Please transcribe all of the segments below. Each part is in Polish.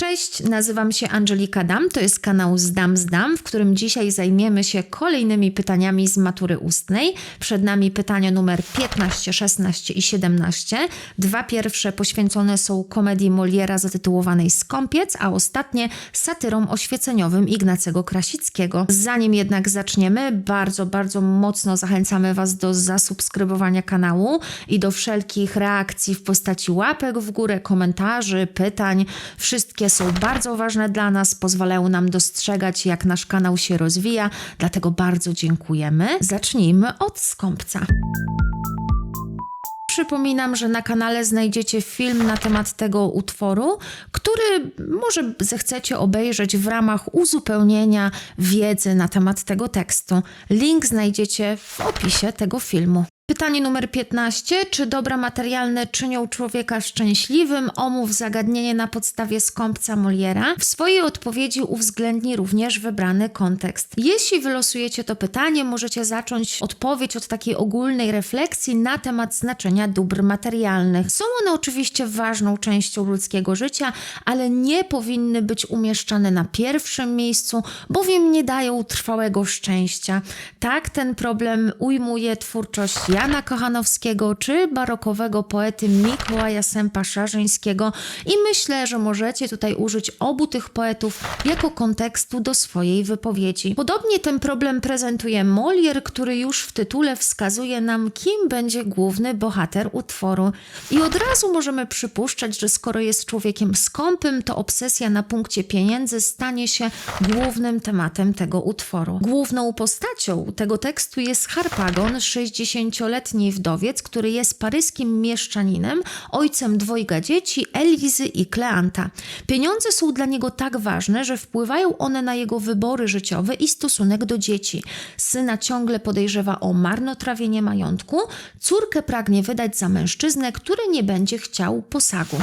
Cześć, nazywam się Angelika Dam, to jest kanał Zdam Zdam, w którym dzisiaj zajmiemy się kolejnymi pytaniami z matury ustnej. Przed nami pytania numer 15, 16 i 17. Dwa pierwsze poświęcone są komedii Moliera zatytułowanej Skąpiec, a ostatnie satyrom oświeceniowym Ignacego Krasickiego. Zanim jednak zaczniemy, bardzo, bardzo mocno zachęcamy Was do zasubskrybowania kanału i do wszelkich reakcji w postaci łapek w górę, komentarzy, pytań. Wszystkie są bardzo ważne dla nas, pozwalają nam dostrzegać, jak nasz kanał się rozwija, dlatego bardzo dziękujemy. Zacznijmy od skąpca. Przypominam, że na kanale znajdziecie film na temat tego utworu, który może zechcecie obejrzeć w ramach uzupełnienia wiedzy na temat tego tekstu. Link znajdziecie w opisie tego filmu. Pytanie numer 15. Czy dobra materialne czynią człowieka szczęśliwym? Omów zagadnienie na podstawie skąpca Moliera. W swojej odpowiedzi uwzględni również wybrany kontekst. Jeśli wylosujecie to pytanie, możecie zacząć odpowiedź od takiej ogólnej refleksji na temat znaczenia dóbr materialnych. Są one oczywiście ważną częścią ludzkiego życia, ale nie powinny być umieszczane na pierwszym miejscu, bowiem nie dają trwałego szczęścia. Tak ten problem ujmuje twórczość Jana Kochanowskiego czy barokowego poety Mikołaja Sępa Szarzyńskiego i myślę, że możecie tutaj użyć obu tych poetów jako kontekstu do swojej wypowiedzi. Podobnie ten problem prezentuje Molière, który już w tytule wskazuje nam, kim będzie główny bohater utworu. I od razu możemy przypuszczać, że skoro jest człowiekiem skąpym, to obsesja na punkcie pieniędzy stanie się głównym tematem tego utworu. Główną postacią tego tekstu jest Harpagon, 60-letni wdowiec, który jest paryskim mieszczaninem, ojcem dwojga dzieci, Elizy i Kleanta. Pieniądze są dla niego tak ważne, że wpływają one na jego wybory życiowe i stosunek do dzieci. Syna ciągle podejrzewa o marnotrawienie majątku, córkę pragnie wydać za mężczyznę, który nie będzie chciał posagu.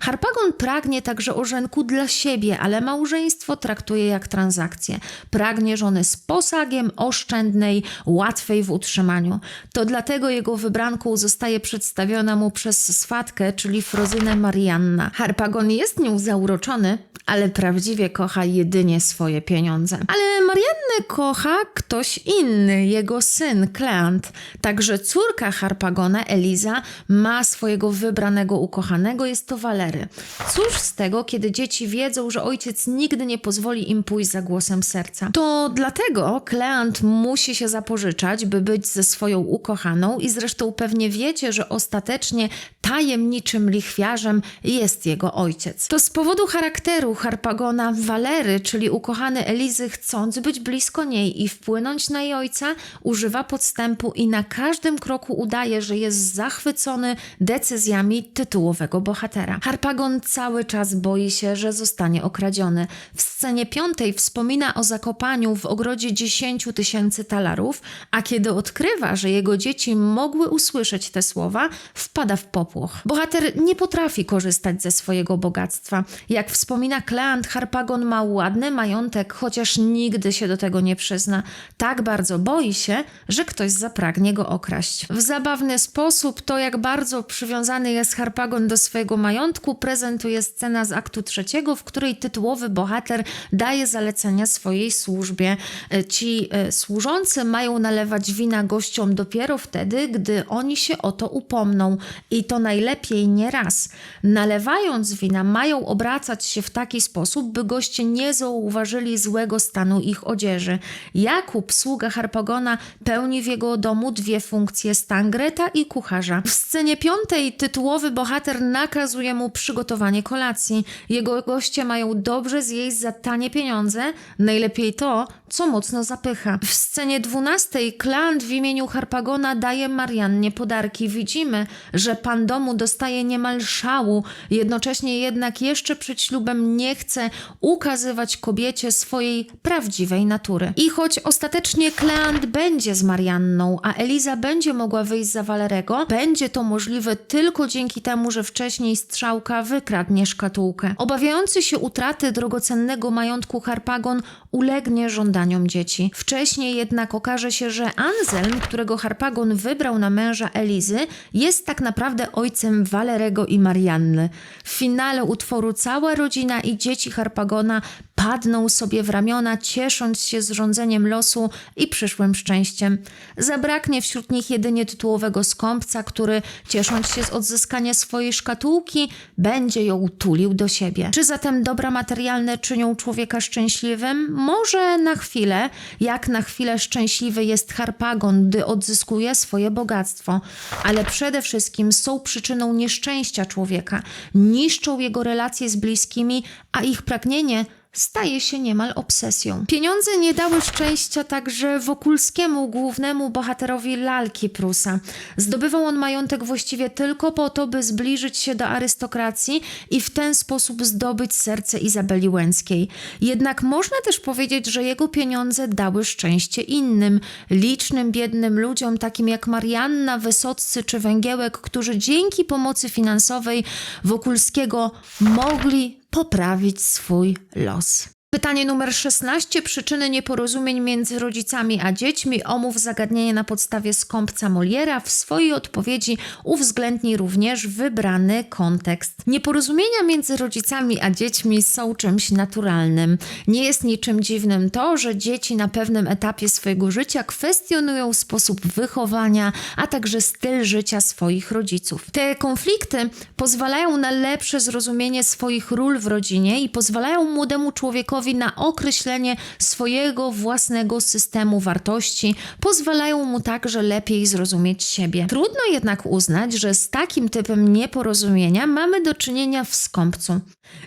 Harpagon pragnie także orzenku dla siebie, ale małżeństwo traktuje jak transakcję. Pragnie żony z posagiem, oszczędnej, łatwej w utrzymaniu. To dlatego jego wybranką zostaje przedstawiona mu przez swatkę, czyli Frozynę Marianna. Harpagon jest nią zauroczony, ale prawdziwie kocha jedynie swoje pieniądze. Ale Mariannę kocha ktoś inny, jego syn Kleant. Także córka Harpagona, Eliza, ma swojego wybranego ukochanego, jest to Walery. Cóż z tego, kiedy dzieci wiedzą, że ojciec nigdy nie pozwoli im pójść za głosem serca. To dlatego Kleant musi się zapożyczać, by być ze swoją ukochaną i zresztą pewnie wiecie, że ostatecznie tajemniczym lichwiarzem jest jego ojciec. To z powodu charakteru Harpagona Walery, czyli ukochany Elizy, chcąc być blisko niej i wpłynąć na jej ojca, używa podstępu i na każdym kroku udaje, że jest zachwycony decyzjami tytułowego bohatera. Harpagon cały czas boi się, że zostanie okradziony. W scenie piątej wspomina o zakopaniu w ogrodzie 10 tysięcy talarów, a kiedy odkrywa, że jego dzieci mogły usłyszeć te słowa, wpada w popłoch. Bohater nie potrafi korzystać ze swojego bogactwa. Jak wspomina Kleant, Harpagon ma ładny majątek, chociaż nigdy się do tego nie przyzna. Tak bardzo boi się, że ktoś zapragnie go okraść. W zabawny sposób to, jak bardzo przywiązany jest Harpagon do swojego majątku, prezentuje scena z aktu trzeciego, w której tytułowy bohater daje zalecenia swojej służbie. E, Ci e, służący mają nalewać wina gościom dopiero wtedy, gdy oni się o to upomną i to najlepiej nie raz. Nalewając wina, mają obracać się w taki sposób, by goście nie zauważyli złego stanu ich odzieży. Jakub, sługa Harpagona, pełni w jego domu dwie funkcje stangreta i kucharza. W scenie piątej tytułowy bohater nakazuje mu przygotowanie kolacji. Jego goście mają dobrze zjeść za tanie pieniądze, najlepiej to, co mocno zapycha. W scenie dwunastej Klant w imieniu Harpagona daje Mariannie podarki. Widzimy, że pan domu dostaje niemal szału, jednocześnie jednak jeszcze przed ślubem nie chce ukazywać kobiecie swojej prawdziwej natury. I choć ostatecznie Kleant będzie z Marianną, a Eliza będzie mogła wyjść za Valerego, będzie to możliwe tylko dzięki temu, że wcześniej strzałka wykradnie szkatułkę. Obawiający się utraty drogocennego majątku Harpagon ulegnie żądaniom dzieci. Wcześniej jednak okaże się, że Anselm, którego Harpagon wybrał na męża Elizy, jest tak naprawdę ojcem Valerego i Marianny. W finale utworu cała rodzina i dzieci Harpagona padną sobie w ramiona, ciesząc się zrządzeniem losu i przyszłym szczęściem. Zabraknie wśród nich jedynie tytułowego skąpca, który, ciesząc się z odzyskania swojej szkatułki, będzie ją tulił do siebie. Czy zatem dobra materialne czynią człowieka szczęśliwym? Może na chwilę, jak na chwilę szczęśliwy jest Harpagon, gdy odzyskuje swoje bogactwo, ale przede wszystkim są przyczyną nieszczęścia człowieka, niszczą jego relacje z bliskimi, a ich pragnienie staje się niemal obsesją. Pieniądze nie dały szczęścia także Wokulskiemu, głównemu bohaterowi lalki Prusa. Zdobywał on majątek właściwie tylko po to, by zbliżyć się do arystokracji i w ten sposób zdobyć serce Izabeli Łęckiej. Jednak można też powiedzieć, że jego pieniądze dały szczęście innym, licznym, biednym ludziom, takim jak Marianna, Wysoccy czy Węgiełek, którzy dzięki pomocy finansowej Wokulskiego mogli poprawić swój los. Pytanie numer 16. Przyczyny nieporozumień między rodzicami a dziećmi. Omów zagadnienie na podstawie skąpca Moliera. W swojej odpowiedzi uwzględnij również wybrany kontekst. Nieporozumienia między rodzicami a dziećmi są czymś naturalnym. Nie jest niczym dziwnym to, że dzieci na pewnym etapie swojego życia kwestionują sposób wychowania, a także styl życia swoich rodziców. Te konflikty pozwalają na lepsze zrozumienie swoich ról w rodzinie i pozwalają młodemu człowiekowi na określenie swojego własnego systemu wartości, pozwalają mu także lepiej zrozumieć siebie. Trudno jednak uznać, że z takim typem nieporozumienia mamy do czynienia w skąpcu.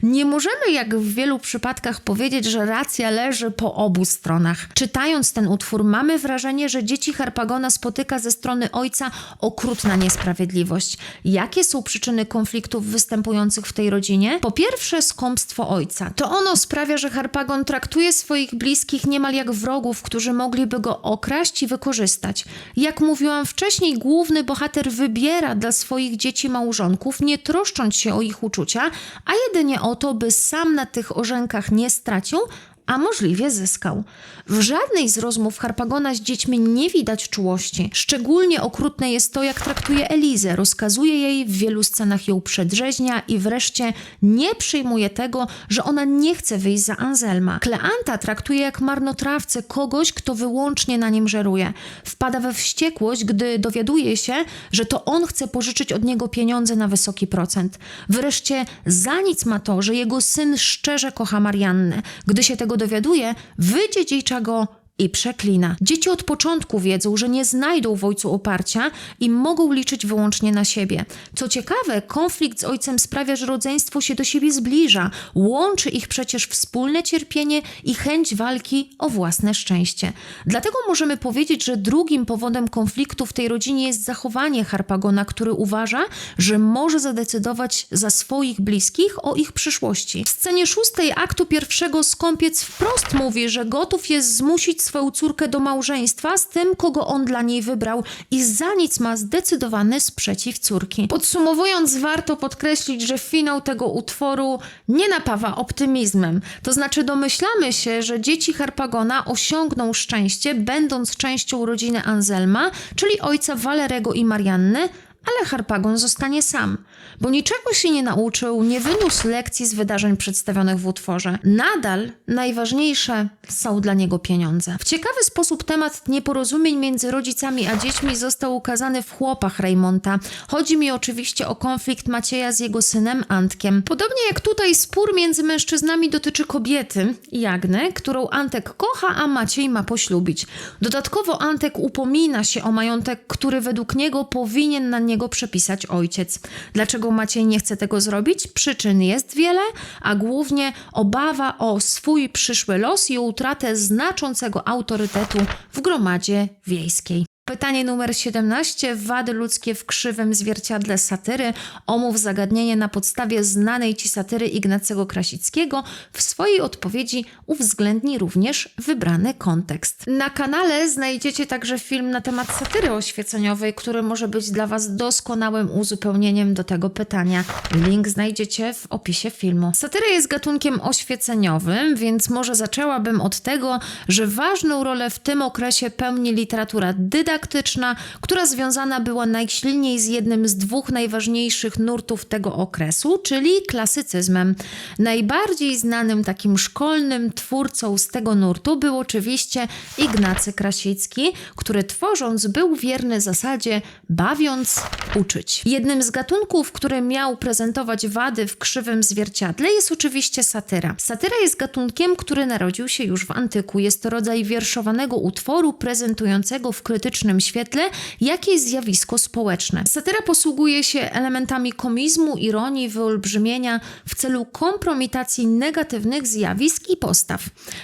Nie możemy, jak w wielu przypadkach, powiedzieć, że racja leży po obu stronach. Czytając ten utwór, mamy wrażenie, że dzieci Harpagona spotyka ze strony ojca okrutna niesprawiedliwość. Jakie są przyczyny konfliktów występujących w tej rodzinie? Po pierwsze, skąpstwo ojca. To ono sprawia, że Harpagon traktuje swoich bliskich niemal jak wrogów, którzy mogliby go okraść i wykorzystać. Jak mówiłam wcześniej, główny bohater wybiera dla swoich dzieci małżonków, nie troszcząc się o ich uczucia, a jedynie o to, by sam na tych orzenkach nie stracił, a możliwie zyskał. W żadnej z rozmów Harpagona z dziećmi nie widać czułości. Szczególnie okrutne jest to, jak traktuje Elizę. Rozkazuje jej, w wielu scenach ją przedrzeźnia i wreszcie nie przyjmuje tego, że ona nie chce wyjść za Anselma. Kleanta traktuje jak marnotrawcę kogoś, kto wyłącznie na nim żeruje. Wpada we wściekłość, gdy dowiaduje się, że to on chce pożyczyć od niego pieniądze na wysoki procent. Wreszcie za nic ma to, że jego syn szczerze kocha Mariannę. Gdy się tego dowiaduje, wydziedzicza go i przeklina. Dzieci od początku wiedzą, że nie znajdą w ojcu oparcia i mogą liczyć wyłącznie na siebie. Co ciekawe, konflikt z ojcem sprawia, że rodzeństwo się do siebie zbliża. Łączy ich przecież wspólne cierpienie i chęć walki o własne szczęście. Dlatego możemy powiedzieć, że drugim powodem konfliktu w tej rodzinie jest zachowanie Harpagona, który uważa, że może zadecydować za swoich bliskich o ich przyszłości. W scenie szóstej aktu pierwszego skąpiec wprost mówi, że gotów jest zmusić swoją córkę do małżeństwa z tym, kogo on dla niej wybrał i za nic ma zdecydowany sprzeciw córki. Podsumowując, warto podkreślić, że finał tego utworu nie napawa optymizmem. To znaczy domyślamy się, że dzieci Harpagona osiągną szczęście, będąc częścią rodziny Anselma, czyli ojca Valerego i Marianny, ale Harpagon zostanie sam, bo niczego się nie nauczył, nie wyniósł lekcji z wydarzeń przedstawionych w utworze. Nadal najważniejsze są dla niego pieniądze. W ciekawy sposób temat nieporozumień między rodzicami a dziećmi został ukazany w Chłopach Raymonta. Chodzi mi oczywiście o konflikt Macieja z jego synem Antkiem. Podobnie jak tutaj spór między mężczyznami dotyczy kobiety, Jagny, którą Antek kocha, a Maciej ma poślubić. Dodatkowo Antek upomina się o majątek, który według niego powinien na niego przepisać ojciec. Dlaczego Maciej nie chce tego zrobić? Przyczyn jest wiele, a głównie obawa o swój przyszły los i utratę znaczącego autorytetu w gromadzie wiejskiej. Pytanie numer 17. Wady ludzkie w krzywym zwierciadle satyry. Omów zagadnienie na podstawie znanej ci satyry Ignacego Krasickiego. W swojej odpowiedzi uwzględni również wybrany kontekst. Na kanale znajdziecie także film na temat satyry oświeceniowej, który może być dla Was doskonałym uzupełnieniem do tego pytania. Link znajdziecie w opisie filmu. Satyra jest gatunkiem oświeceniowym, więc może zaczęłabym od tego, że ważną rolę w tym okresie pełni literatura dydaktyczna, która związana była najsilniej z jednym z dwóch najważniejszych nurtów tego okresu, czyli klasycyzmem. Najbardziej znanym takim szkolnym twórcą z tego nurtu był oczywiście Ignacy Krasicki, który tworząc był wierny zasadzie bawiąc uczyć. Jednym z gatunków, który miał prezentować wady w krzywym zwierciadle jest oczywiście satyra. Satyra jest gatunkiem, który narodził się już w antyku. Jest to rodzaj wierszowanego utworu prezentującego w krytycznym świetle jakieś zjawisko społeczne. Satyra posługuje się elementami komizmu, ironii, wyolbrzymienia w celu kompromitacji negatywnych zjawisk i postaw.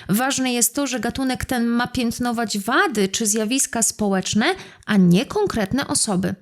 Ważne jest to, że gatunek ten ma piętnować wady czy zjawiska społeczne, a nie konkretne osoby.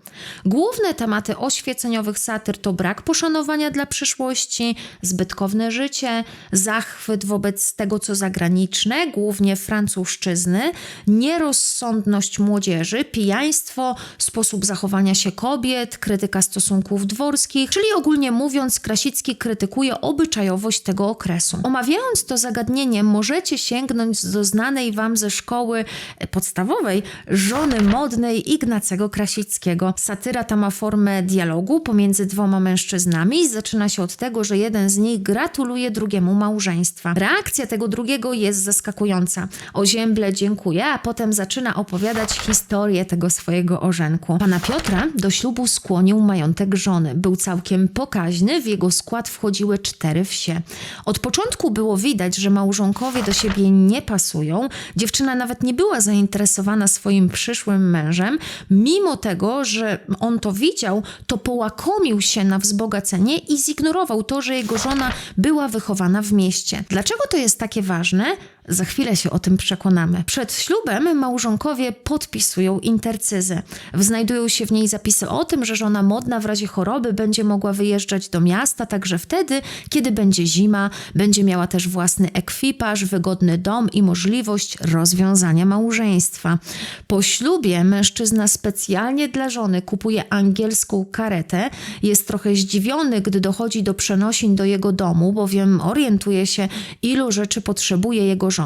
Główne tematy oświeceniowych satyr to brak poszanowania dla przyszłości, zbytkowne życie, zachwyt wobec tego, co zagraniczne, głównie francuszczyzny, nierozsądność młodzieży, pijaństwo, sposób zachowania się kobiet, krytyka stosunków dworskich, czyli ogólnie mówiąc, Krasicki krytykuje obyczajowość tego okresu. Omawiając to zagadnienie, możecie sięgnąć do znanej wam ze szkoły podstawowej żony modnej Ignacego Krasickiego. Satyra ta ma formę dialogu pomiędzy dwoma mężczyznami i zaczyna się od tego, że jeden z nich gratuluje drugiemu małżeństwa. Reakcja tego drugiego jest zaskakująca. Ozięble dziękuję, a potem zaczyna opowiadać historię tego swojego orzenku. Pana Piotra do ślubu skłonił majątek żony. Był całkiem pokaźny, w jego skład wchodziły cztery wsie. Od początku było widać, że małżonkowie do siebie nie pasują. Dziewczyna nawet nie była zainteresowana swoim przyszłym mężem. Mimo tego, że on to widział, to połakomił się na wzbogacenie i zignorował to, że jego żona była wychowana w mieście. Dlaczego to jest takie ważne? Za chwilę się o tym przekonamy. Przed ślubem małżonkowie podpisują intercyzę. Znajdują się w niej zapisy o tym, że żona modna w razie choroby będzie mogła wyjeżdżać do miasta także wtedy, kiedy będzie zima, będzie miała też własny ekwipaż, wygodny dom i możliwość rozwiązania małżeństwa. Po ślubie mężczyzna specjalnie dla żony kupuje angielską karetę. Jest trochę zdziwiony, gdy dochodzi do przenosin do jego domu, bowiem orientuje się, ilu rzeczy potrzebuje jego żona,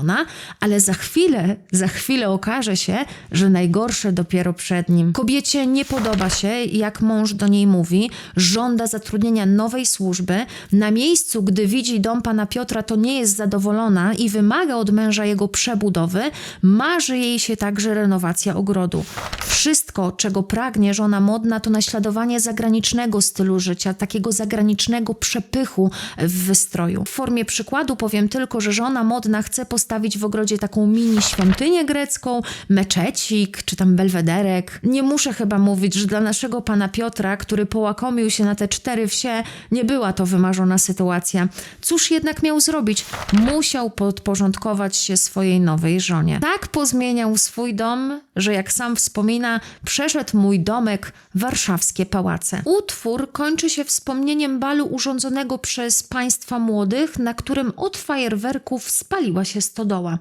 ale za chwilę, za chwilę okaże się, że najgorsze dopiero przed nim. Kobiecie nie podoba się, jak mąż do niej mówi, żąda zatrudnienia nowej służby. Na miejscu, gdy widzi dom pana Piotra, to nie jest zadowolona i wymaga od męża jego przebudowy. Marzy jej się także renowacja ogrodu. Wszystko, czego pragnie żona modna, to naśladowanie zagranicznego stylu życia, takiego zagranicznego przepychu w wystroju. W formie przykładu powiem tylko, że żona modna chce postawić w ogrodzie taką mini świątynię grecką, meczecik czy tam belwederek. Nie muszę chyba mówić, że dla naszego pana Piotra, który połakomił się na te cztery wsie, nie była to wymarzona sytuacja. Cóż jednak miał zrobić? Musiał podporządkować się swojej nowej żonie. Tak pozmieniał swój dom, że jak sam wspomina, przeszedł mój domek warszawskie pałace. Utwór kończy się wspomnieniem balu urządzonego przez państwa młodych, na którym od fajerwerków spaliła się stodoła.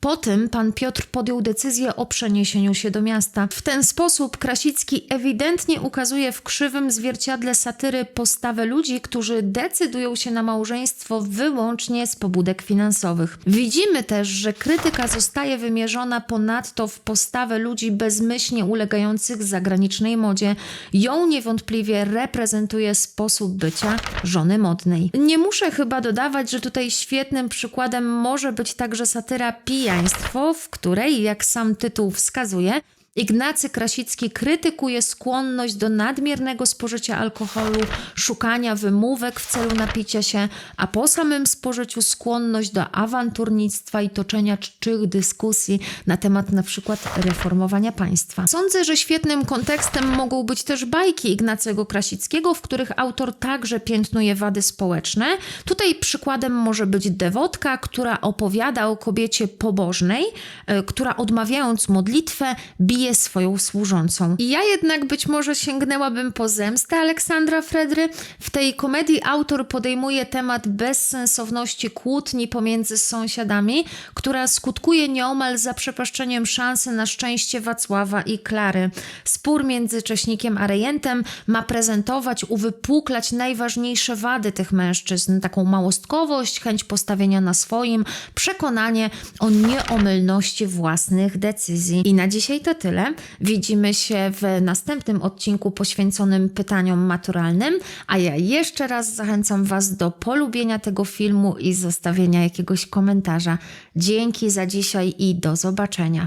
Po tym pan Piotr podjął decyzję o przeniesieniu się do miasta. W ten sposób Krasicki ewidentnie ukazuje w krzywym zwierciadle satyry postawę ludzi, którzy decydują się na małżeństwo wyłącznie z pobudek finansowych. Widzimy też, że krytyka zostaje wymierzona ponadto w postawę ludzi bezmyślnie ulegających zagranicznej modzie. Ją niewątpliwie reprezentuje sposób bycia żony modnej. Nie muszę chyba dodawać, że tutaj świetnym przykładem może być także satyra Pijaństwo, w której, jak sam tytuł wskazuje, Ignacy Krasicki krytykuje skłonność do nadmiernego spożycia alkoholu, szukania wymówek w celu napicia się, a po samym spożyciu skłonność do awanturnictwa i toczenia czczych dyskusji na temat na przykład reformowania państwa. Sądzę, że świetnym kontekstem mogą być też bajki Ignacego Krasickiego, w których autor także piętnuje wady społeczne. Tutaj przykładem może być dewotka, która opowiada o kobiecie pobożnej, e, która odmawiając modlitwę bije bije swoją służącą. I ja jednak być może sięgnęłabym po zemstę Aleksandra Fredry. W tej komedii autor podejmuje temat bezsensowności kłótni pomiędzy sąsiadami, która skutkuje nieomal zaprzepaszczeniem szansy na szczęście Wacława i Klary. Spór między Cześnikiem a Rejentem ma prezentować, uwypuklać najważniejsze wady tych mężczyzn, taką małostkowość, chęć postawienia na swoim, przekonanie o nieomylności własnych decyzji. I na dzisiaj to tyle. Widzimy się w następnym odcinku poświęconym pytaniom maturalnym, a ja jeszcze raz zachęcam Was do polubienia tego filmu i zostawienia jakiegoś komentarza. Dzięki za dzisiaj i do zobaczenia.